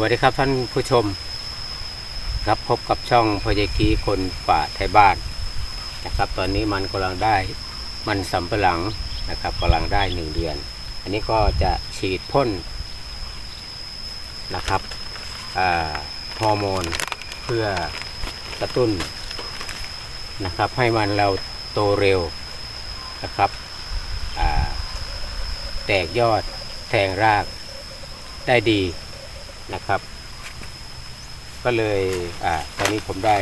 วัสดีครับท่านผู้ชม ครับพบกับช่องพยากีคนป่าไทยบ้านนะครับ ตอนนี้มันกำลังได้มันสำปะหลังนะครับกำลังได้หนึ่งเดือน อันนี้ก็จะฉีดพ่นนะครับฮอร์โมนเพื่อกระตุ้นนะครับ ให้มันเราโตเร็วนะครับแตกยอดแทงรากได้ดี นะครับ ก็เลยอ่าตอนนี้ผมได้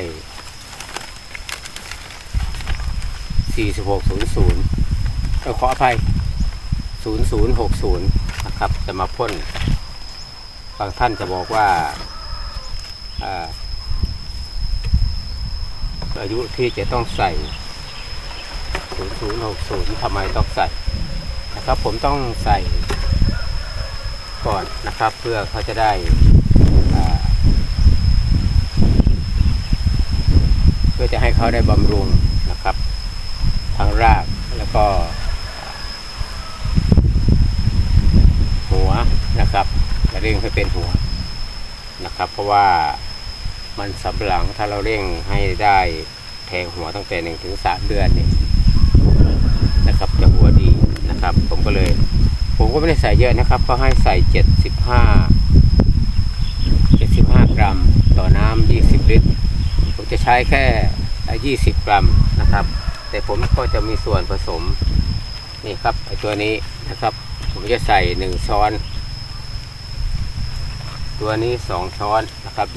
4600เออขออภัย 0060 นะครับ จะมาพ่น บางท่านจะบอกว่าอ่าอายุที่จะต้องใส่ 0060ทำไมต้องใส่นะครับผมต้องใส่ ก่อนนะครับ เพื่อเขาจะได้เพื่อจะให้เขาได้บำรุงนะครับทั้งรากแล้วก็ หัวนะครับจะเร่งให้เป็นหัวนะครับ เพราะว่ามันสำหลังถ้าเราเร่งให้ได้แทงหัวตั้งแต่หนึ่งถึงสามเดือนเนี่ยนะครับจะหัวดีนะครับ ผมก็เลย ผมก็ไม่ได้ใส่เยอะนะครับเขาให้ใส่เจ็ดสิบห้าเจ็ดสิบห้ากรัม ต่อน้ำยี่สิบลิตร ผมจะใช้แค่20กรัมนะครับ แต่ผมก็จะมีส่วนผสมนี่ครับไอตัวนี้นะครับ ผมจะใส่1ช้อน ตัวนี้2ช้อนนะครับ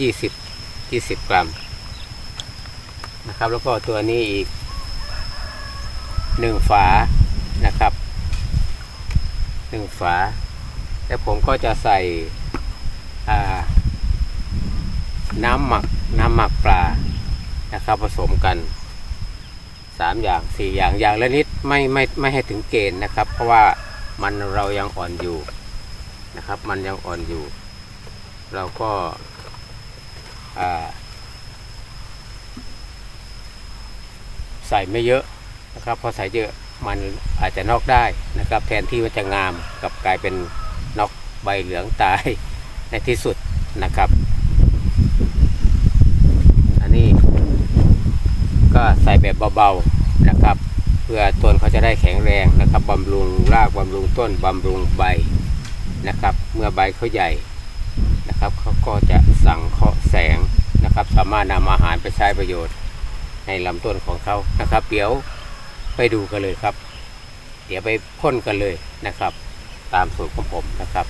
20 20กรัมนะครับ แล้วก็ตัวนี้อีก1ฝานะครับ 1ฝา แล้วผมก็จะใส่น้ำหมักน้ำหมักปลานะครับผสมกันสามอย่างสี่อย่างอย่างละนิดไม่ไม่ไม่ให้ถึงเกณฑ์นะครับ เพราะว่ามันเรายังอ่อนอยู่นะครับ มันยังอ่อนอยู่ เราก็าใส่ไม่เยอะนะครับพอใส่เยอะ มันอาจจะนอกได้นะครับ แทนที่มันจะงามกับกลายเป็นนอกใบเหลืองตายในที่สุดนะครับ อันนี้ก็ใส่แบบเบาๆนะครับ เพื่อต้นเขาจะได้แข็งแรงนะครับบำรุงรากบำรุงต้นบำรุงใบนะครับ เมื่อใบเขาใหญ่นะครับเขาก็จะสั่งเคาะแสงนะครับ สามารถนำอาหารไปใช้ประโยชน์ในลำต้นของเขานะครับ เดี๋ยว ไปดูกันเลยครับ เดี๋ยวไปพ่นกันเลยนะครับ ตามสูตรของผมนะครับ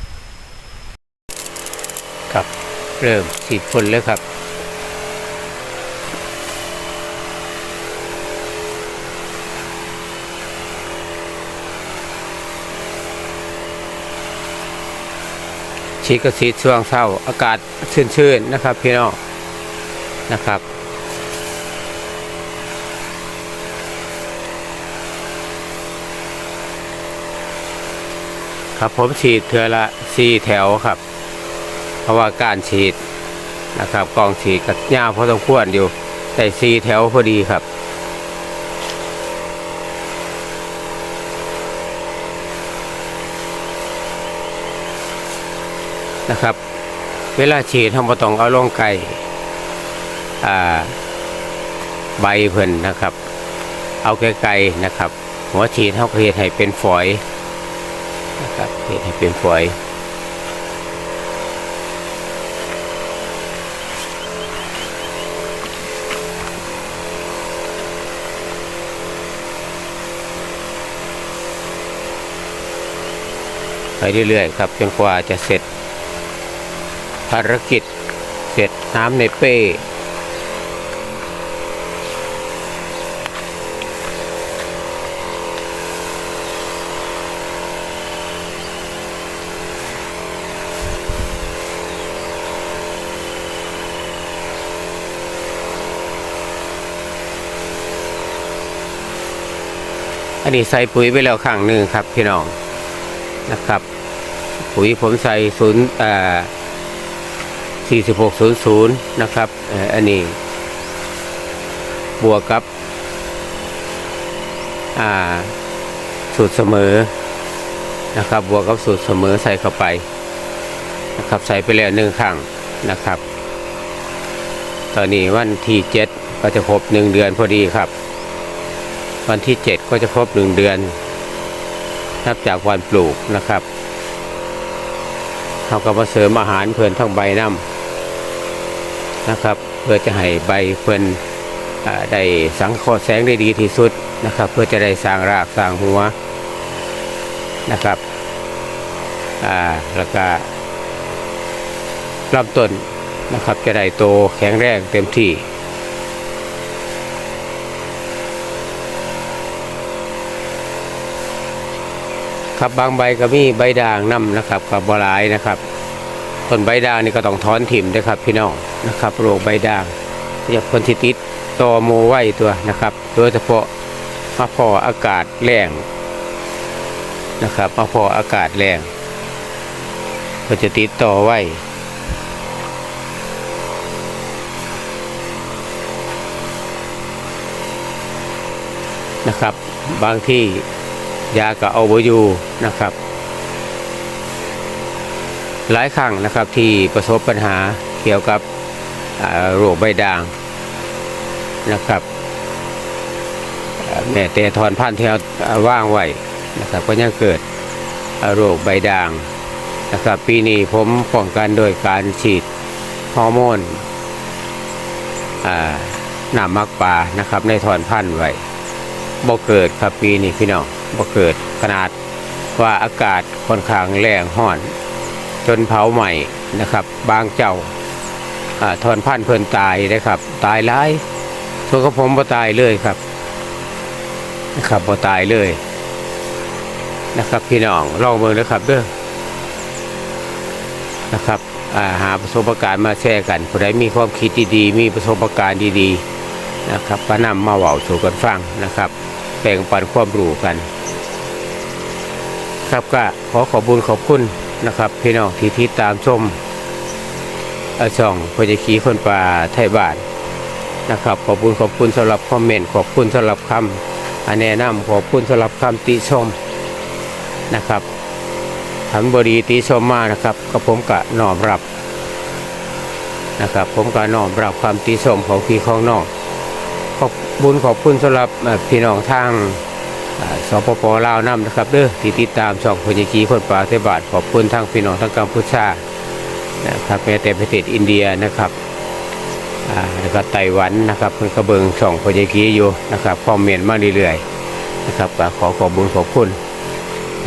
ครับเริ่มฉีดพ่นแล้วครับฉีดก็ฉีช่วงเช้าอากาศชื้นๆนะครับพี่น้องนะครับ ครับผมฉีดเทือละสี่แถวครับ เพราะว่าการฉีดนะครับกองฉีดกับยาวพอสมควรอยู่แต่สี่แถวพอดีครับนะครับ เวลาฉีดทำประตองเอาลงไก่อ่าใบเพิ่นนะครับ เอาไกลๆนะครับ หัวฉีดเท่ากับเห็ดให้เป็นฝอย เห็ดให้เป็นฝอยไปเรื่อยๆครับจนกว่าจะเสร็จ ภารกิจเสร็จน้ำในเป้ อันนี้ใส่ปุ๋ยไปแล้วข้งหนึ่งครับพี่น้องนะครับ ปุ๋ยผมใส่ศูนย์อ่าสี่สิบหกศูนย์ศูนย์นะครับออันนี้ บวกกับ อ่า สูตรเสมอนะครับ บวกกับสูตรเสมอใส่เข้าไปนะครับใส่ไปแล้วหนึ่งครั้งนะครับ ตอนนี้วันที่เจ็ดก็จะครบหนึ่งเดือนพอดีครับ วันที่เจ็ดก็จะครบหนึ่งเดือน นับจากวันปลูกนะครับเขาก็มาเสริมอาหารเพื่อนทั้งใบน้ำนะครับ เพื่อจะให้ใบเพื่อนอได้สังเคราะห์แสงได้ดีที่สุดนะครับ เพื่อจะได้สร้างรากสร้างหัวนะครับอ่าแล้วก็ลำต้นนะครับจะได้โตแข็งแรงเต็มที่ ครับบางใบก็มีใบด่างนํนะครับกับบหลายนะครับต้นใบด่างนี่ก็ต้องถอนถิ่มด้วยครับ พี่น้องนะครับโรคใบด่างอยาคนที่ติดตอโมไว้ตัวนะครับ โดยเฉพาะมาพออากาศแรงนะครับมาพออากาศแรงก็จะติดต่อไว้นะครับ บางที่ ยาก็เอาไว้อยู่นะครับ หลายครั้งนะครับที่ประสบปัญหาเกี่ยวกับโรคใบด่างนะครับแม่แต่ถอนพันธุ์ที่เราอ่าว่างไว้นะครับก็ยังเกิดโรคใบด่างนะครับปีนี้ผมป้องกันโดยการฉีดฮอร์โมนหนามมักปลานะครับในถอนพันธุ์ไว้บ่เกิดครับปีนี้พี่น้อง บ่เกิดขนาดว่าอากาศค่อนข้างแรงห้อน จนเผาใหม่นะครับ บางเจ้าอทอนพันธุ์เพิ่นตายนะครับ ตายหลายส่วนของผมบ่ตายเลยครับนะครับบ่ตายเลยนะครับ พี่น้องลองเบิ่งนะครับเด้อนะครับาหาประสบการณ์มาแชร์กันผู้ใดมีความคิดดีๆ มีประสบการณ์ดีๆนะครับก็นำมาเว้าสู่กันฟังนะครับ แบ่งปันความรู้กัน ครับก็ขอขอบุญขอบคุณนะครับ พี่น้องที่ที่ตามชมอช่องพจคีคนป่าไทยบ้านนะครับ ขอบคุณขอบคุณสำหรับคอมเมนต์ขอบคุณสำหรับคำแนะนำขอบคุณสำหรับคำติชมนะครับทันบดีติชมมานะครับก็ผมกะน้อมรับนะครับ ผมก็น้อมรับความติชมของพี่ข้องนอง ขอบบุญขอบคุณสำหรับพี่น้องทางสปปลาวนำนะครับเด้อที่ติดตามช่องพญกีคนป่าเทบาทขอบคุณทางพี่น้องทางกัมพูชานะครับแม้แต่ประเทศอินเดียนะครับแล้วก็ไต้หวันนะครับเพิ่นกระเบิงช่องพญกีอยู่นะครับคอมเมนต์มาเรื่อยๆนะครับขอขอบบุญขอบคุณ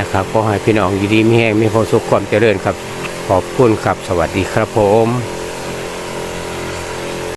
นะครับขอให้พี่น้องยู่ดีมีแห้งมีความสุขความเจริญครับ ขอบคุณครับสวัสดีครับผม